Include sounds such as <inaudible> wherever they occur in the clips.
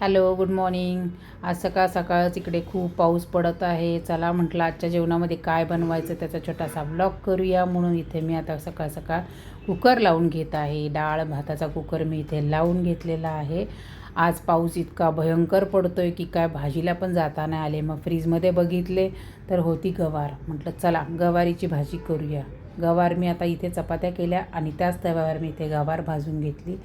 Hello good morning. आज सकाळ सकाळच इकडे खूप पाऊस पडत आहे. चला म्हटलं आजच्या जेवणामध्ये काय बनवायचं त्याचा छोटासा ब्लॉग करूया. म्हणून इथे मी आता सकाळ सकाळ कुकर लावून घेत आहे. डाळ भाताचा कुकर मी इथे लावून घेतलेला आहे. आज पाऊस इतका भयंकर पडतो आहे की काय भाजीला पण जाता नाही आले. मग फ्रीजमध्ये बघितले तर होती गवार. म्हटलं चला गवारीची भाजी करूया. गवार मी आता इथे चपात्या केल्या आणि त्याच तव्यावर मी इथे गवार भाजून घेतली.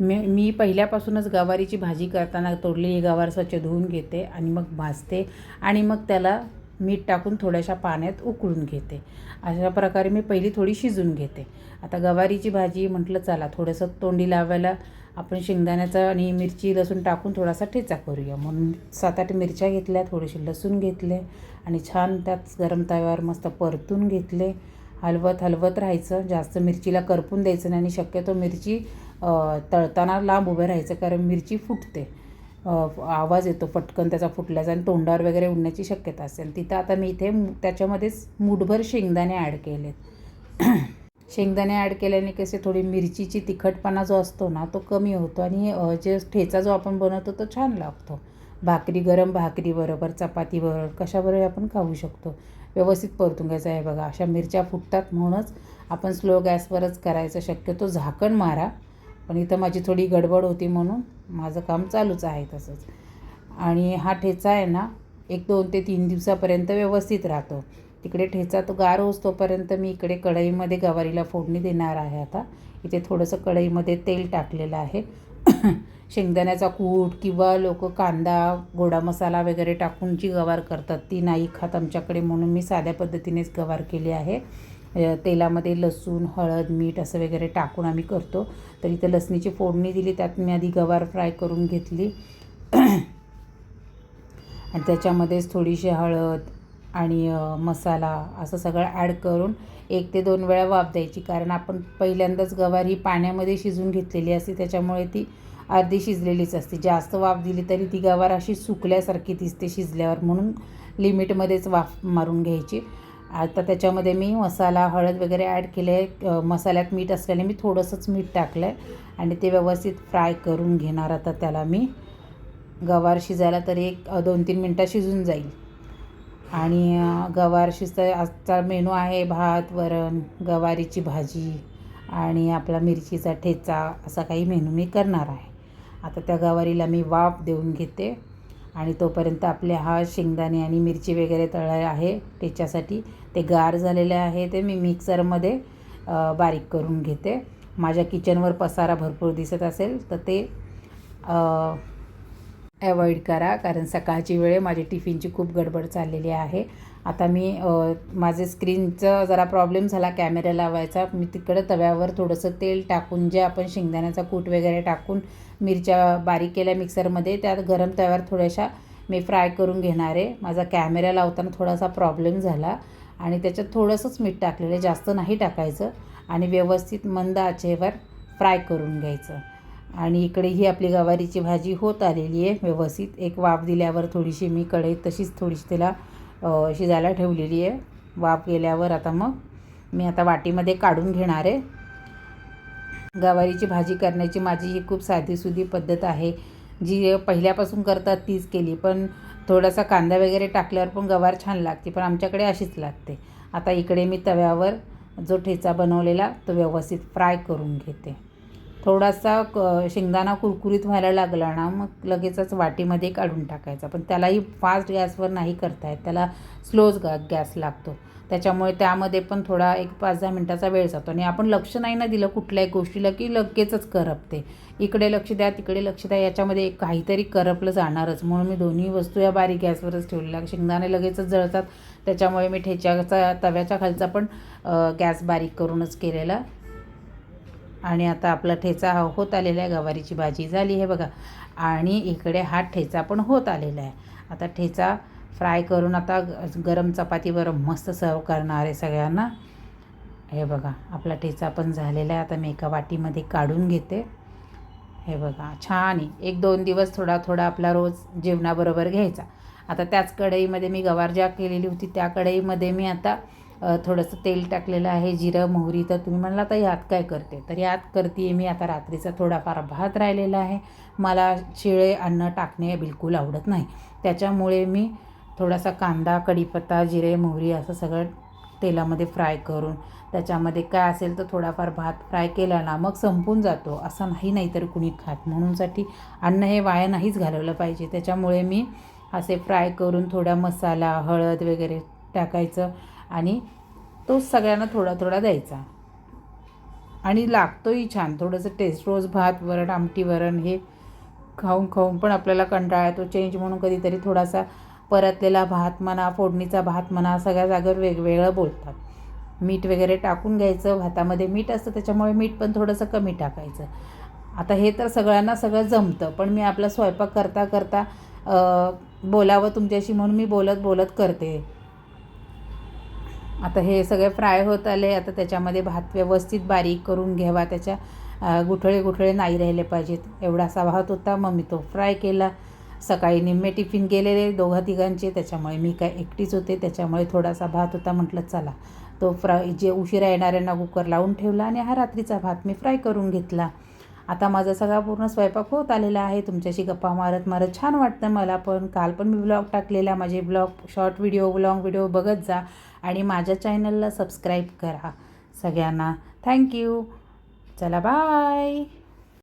मी मी पहिल्यापासूनच गवारीची भाजी करताना तोडलेली गवार स्वच्छ धुवून घेते आणि मग भाजते आणि मग त्याला मीठ टाकून थोड्याशा पाण्यात उकळून घेते. अशा प्रकारे मी पहिली थोडी शिजून घेते. आता गवारीची भाजी म्हटलं चला थोडंसं तोंडी लावायला आपण शेंगदाण्याचा आणि मिरची लसूण टाकून थोडासा ठेचा करूया. म्हणून सात आठ मिरच्या घेतल्या थोडीशी लसूण घेतले आणि छान त्यात गरम तव्यावर मस्त परतून घेतले. हलवत हलवत राहायचं. जास्त मिरचीला करपून द्यायचं नाही आणि शक्यतो मिरची तळताना लांब उभे राहायचं कारण मिरची फुटते. आवाज येतो पटकन त्याचा फुटल्याचा आणि तोंडावर वगैरे उडण्याची शक्यता असेल. तिथं आता मी इथे त्याच्यामध्येच मूठभर शेंगदाणे ॲड केलेत. <clears throat> शेंगदाणे ॲड केल्याने कसे थोडी मिरचीची तिखटपणा जो असतो ना तो कमी होतो आणि जे ठेचा जो आपण बनवतो तो छान लागतो. भाकरी गरम भाकरीबरोबर चपातीबरोबर कशाबरोबर आपण खाऊ शकतो. व्यवस्थित परतून घ्यायचं आहे बघा अशा मिरच्या फुटतात म्हणूनच आपण स्लो गॅसवरच करायचं शक्यतो झाकण मारा. पण इथं माझी थोडी गडबड होती म्हणून माझं काम चालूच आहे तसंच. आणि हा ठेचा आहे ना एक दोन ते तीन दिवसापर्यंत व्यवस्थित राहतो. तिकडे ठेचा तो गार होस तोपर्यंत मी इकडे कढईमध्ये गवारीला फोडणी देणार आहे आता. इथे थोडंसं कढईमध्ये तेल टाकलेलं आहे. <coughs> शेंगदाण्याचा कूट किंवा लोक कांदा गोडा मसाला वगैरे टाकून जी गवार करतात ती नाही खात आमच्याकडे म्हणून मी साध्या पद्धतीनेच गवार केली आहे. तेलामध्ये लसूण हळद मीठ असं वगैरे टाकून आम्ही करतो. तर इथं लसणीची फोडणी दिली त्यात मी आधी गवार फ्राय करून घेतली. आणि त्याच्यामध्येच थोडीशी हळद आणि मसाला असं सगळं ॲड करून एक ते दोन वेळा वाफ द्यायची. कारण आपण पहिल्यांदाच गवार ही पाण्यामध्ये शिजून घेतलेली असते त्याच्यामुळे ती अर्धी शिजलेलीच असते. जास्त वाफ दिली तरी ती गवार अशी सुकल्यासारखी दिसते शिजल्यावर. म्हणून लिमिटमध्येच वाफ मारून घ्यायची. आता त्याच्यामध्ये मी मसाला हळद वगैरे ॲड केले आहे मसाल्यात मीठ असल्याने मी थोडंसंच मीठ टाकलं आहे आणि ते व्यवस्थित फ्राय करून घेणार आता त्याला मी. गवार शिजायला तरी एक दोन तीन मिनटं शिजून जाईल. आणि गवार शिजता आजचा मेनू आहे भात वरण गवारीची भाजी आणि आपला मिरचीचा ठेचा असा काही मेनू मी करणार आहे. आता त्या गवारीला मी वाफ देऊन घेते. आणि तोपर्यंत आपले हा शेंगदाणे आणि मिरची वगैरे तळ आहे. त्याच्यासाठी ते गार झालेले आहे. ते मी मिक्सरमध्ये बारीक करून घेते. माझ्या किचनवर पसारा भरपूर दिसत असेल तर ते ॲवॉइड करा कारण सकाळची वेळ माझी टिफिनची खूप गडबड चाललेली आहे. आता मी माझे स्क्रीनचं जरा प्रॉब्लेम झाला कॅमेरा लावायचा. मी तिकडं तव्यावर थोडंसं तेल टाकून जे आपण शेंगदाण्याचा कूट वगैरे टाकून मिरच्या बारीक केल्या मिक्सरमध्ये त्यात गरम तव्यावर थोड्याशा मी फ्राय करून घेणार आहे. माझा कॅमेरा लावताना थोडासा प्रॉब्लेम झाला आणि त्याच्यात थोडंसंच मीठ टाकलेलं आहे जास्त नाही टाकायचं. आणि व्यवस्थित मंद आचेवर फ्राय करून घ्यायचं. आणि इकडे ही आपली गवारीची भाजी होत आलेली आहे व्यवस्थित. एक वाफ दिल्यावर थोडीशी मी कढईत तशीच थोडीशी त्याला शिजायला ठेवलेली आहे. वाफ गेल्यावर आता मग मी आता वाटीमध्ये काढून घेणार आहे. गवारीची भाजी करण्याची माझी ही खूप साधीसुधी पद्धत आहे. जी पहिल्यापासून करतात तीच केली पण थोडासा कांदा वगैरे टाकल्यावर पण गवार छान लागते पण आमच्याकडे अशीच लागते. आता इकडे मी तव्यावर जो ठेचा बनवलेला तो व्यवस्थित फ्राय करून घेते. थोडासा क शेंगदाणा कुरकुरीत व्हायला लागला ना मग लगेचच वाटीमध्ये काढून टाकायचा. पण त्यालाही फास्ट गॅसवर नाही करता येत. त्याला स्लोच गा गॅस लागतो. त्याच्यामुळे त्यामध्ये पण थोडा एक पाच दहा मिनटाचा वेळ जातो. आणि आपण लक्ष नाही ना दिलं कुठल्याही गोष्टीला की लगेचच करपते. इकडे लक्ष द्या तिकडे लक्ष द्या याच्यामध्ये एक काहीतरी करपलं जाणारच. म्हणून मी दोन्ही वस्तू या बारीक गॅसवरच ठेवलेल्या. शेंगदाणे लगेचच जळतात. त्याच्यामुळे मी ठेच्याचा तव्याच्या खालचा पण गॅस बारीक करूनच केलेला. आणि आता आपला ठेचा हा होत आलेला आहे गवारीची भाजी झाली आहे बघा. आणि इकडे हा ठेचा पण होत आलेला आहे. आता ठेचा फ्राय करून आता गरम चपातीवर मस्त सर्व करणार आहे सगळ्यांना. हे बघा आपला ठेचा पण झालेला आहे. आता मी एका वाटीमध्ये काढून घेते. हे बघा छान आहे. एक दोन दिवस थोडा थोडा आपला रोज जेवणाबरोबर घ्यायचा. आता त्याच कढईमध्ये मी गवार ज्या केलेली होती त्या कढईमध्ये मी आता थोडंसं तेल टाकलेलं आहे जिरं मोहरी तर तुम्ही म्हणला तर यात काय करते? तर यात करते मी आता रात्रीचा थोडाफार भात राहिलेला आहे. मला शिळे अन्न टाकणे बिलकुल आवडत नाही. त्याच्यामुळे मी थोडासा कांदा कढीपत्ता जिरे मोहरी असं सगळं तेलामध्ये फ्राय करून त्याच्यामध्ये काय असेल तर थोडाफार भात फ्राय केला ना मग संपून जातो. असं नाही नाही तर कुणी खात. म्हणूनसाठी अन्न हे वाया नाहीच घालवलं पाहिजे. त्याच्यामुळे मी असे फ्राय करून थोडा मसाला हळद वगैरे टाकायचं. आणि तो सगळ्यांना थोडा थोडा द्यायचा. आणि लागतोही छान. थोडंसं टेस्ट रोज भात वरण आमटी वरण हे खाऊन खाऊन पण आपल्याला कंटाळा येतो. चेंज म्हणून कधीतरी थोडासा परतलेला भात म्हणा फोडणीचा भात म्हणा सगळ्या जागेवर वेगवेगळं बोलतात. मीठ वगैरे टाकून घ्यायचं. भातामध्ये मीठ असतं त्याच्यामुळे मीठ पण थोडंसं कमी टाकायचं. आता हे तर सगळ्यांना सगळं जमतं. पण मी आपला स्वयंपाक करता करता बोलावं तुमच्याशी म्हणून मी बोलत बोलत करते. आता हे सगळे फ्राय होत आले आता त्याच्यामध्ये भात व्यवस्थित बारीक करून घ्यावा त्याच्या गुठळे गुठळे नाही राहिले पाहिजेत. एवढासा भात होता मग मी तो फ्राय केला. सकाळी निम्मे टिफिन गेलेले दोघा तिघांचे त्याच्यामुळे मी काय एकटीच होते त्याच्यामुळे थोडासा भात होता म्हटलं चला. तो फ्राय जे उशिरा येणाऱ्यांना कुकर लावून ठेवला आणि हा रात्रीचा भात मी फ्राय करून घेतला. आता माझा सगळा पूर्ण स्वयंपाक होत आलेला आहे तुमच्याशी गप्पा मारत मारत छान वाटतं मला पण. काल पण मी ब्लॉग टाकलेला माझे blog short video long video बघत जा. आणि माझ्या चॅनलला सबस्क्राईब करा सगळ्यांना. थँक्यू चला बाय.